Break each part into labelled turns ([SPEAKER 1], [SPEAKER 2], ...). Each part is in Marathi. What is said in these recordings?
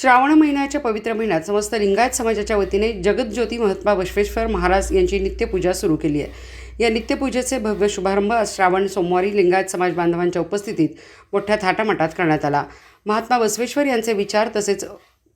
[SPEAKER 1] श्रावण महिन्याच्या पवित्र महिन्यात समस्त लिंगायत समाजाच्या वतीने जगतज्योती महात्मा बसवेश्वर महाराज यांची नित्यपूजा सुरू केली आहे. या नित्यपूजेचे भव्य शुभारंभ आज श्रावण सोमवारी लिंगायत समाज बांधवांच्या उपस्थितीत मोठ्या थाटामाटात करण्यात आला. महात्मा बसवेश्वर यांचे विचार तसेच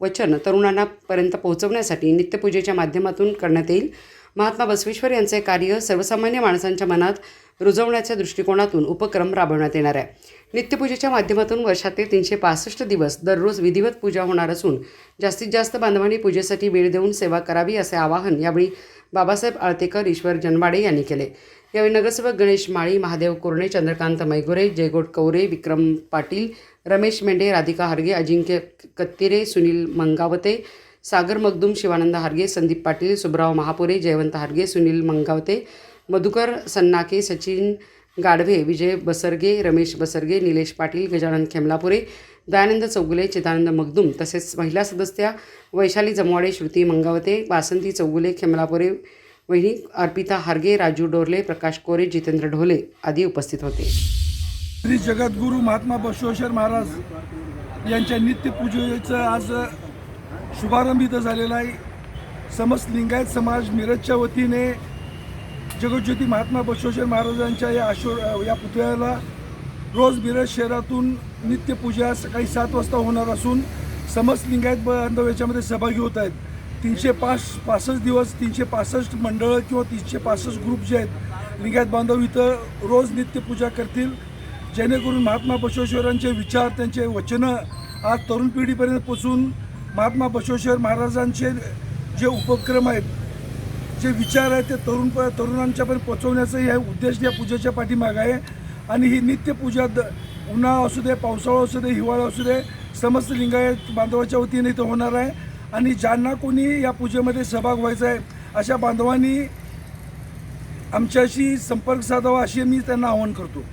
[SPEAKER 1] वचन तरुणांनापर्यंत पोहोचवण्यासाठी नित्यपूजेच्या माध्यमातून करण्यात येईल. महात्मा बसवेश्वर यांचे कार्य सर्वसामान्य माणसांच्या मनात रुजवण्याच्या दृष्टिकोनातून उपक्रम राबवण्यात येणार आहे. नित्यपूजेच्या माध्यमातून वर्षातील तीनशे पासष्ट दिवस दररोज विधिवत पूजा होणार असून जास्तीत जास्त बांधवांनी पूजेसाठी वेळ देऊन सेवा करावी असे आवाहन यावेळी बाबासाहेब आळतेकर ईश्वर जनवाडे यांनी केले. यावेळी नगरसेवक गणेश माळी महादेव कोरणे चंद्रकांत मैगुरे जयगोट कवरे विक्रम पाटील रमेश मेंढे राधिका हार्गे अजिंक्य कत्तिरे सुनील मंगावते सागर मगदूम शिवानंद हार्गे संदीप पाटील सुब्राव महापुरे जयवंत हार्गे सुनील मंगावते मधुकर सन्नाके सचिन गाढवे विजय बसरगे रमेश बसरगे निलेश पाटील गजानन खेमलापुरे दयानंद चौगुले चिदानंद मगदूम तसेच महिला सदस्या वैशाली जमवाडे श्रुती मंगावते वासंती चौगुले खेमलापुरे वहिनी अर्पिता हार्गे राजू डोरले प्रकाश कोरे जितेंद्र ढोले आदी उपस्थित होते.
[SPEAKER 2] श्री जगद्गुरू महात्मा बसवेश्वर महाराज यांच्या नित्यपूजेचं आज शुभारंभ इथं झालेला आहे. समस्त लिंगायत समाज मिरजच्या वतीने जगज्योती महात्मा बसवेश्वर महाराजांच्या या आशो या पुतळ्याला रोज बिरज शहरातून नित्यपूजा सकाळी सात वाजता होणार असून समस्त लिंगायत बांधव याच्यामध्ये सहभागी होत आहेत. तीनशे पाच पासष्ट दिवस तीनशे पासष्ट मंडळं किंवा तीनशे पासष्ट ग्रुप जे आहेत लिंगायत बांधव इथं रोज नित्यपूजा करतील. जेणेकरून महात्मा बसवेश्वरांचे विचार त्यांचे वचनं आज तरुण पिढीपर्यंत पोचून महात्मा बसवेश्वर महाराजांचे जे उपक्रम आहेत जे विचार आहेत ते तरुण तरुणांच्यापर्यंत पोचवण्याचा हे उद्देश या पूजेच्या पाठीमागं आहे. आणि ही नित्यपूजा द उन्हाळा असू दे पावसाळा असू दे हिवाळा असू दे समस्त लिंगायत बांधवाच्या वतीने इथं होणार आहे. आणि ज्यांना कोणी या पूजेमध्ये सहभाग व्हायचा आहे अशा बांधवांनी आमच्याशी संपर्क साधावा अशी मी त्यांना आवाहन करतो.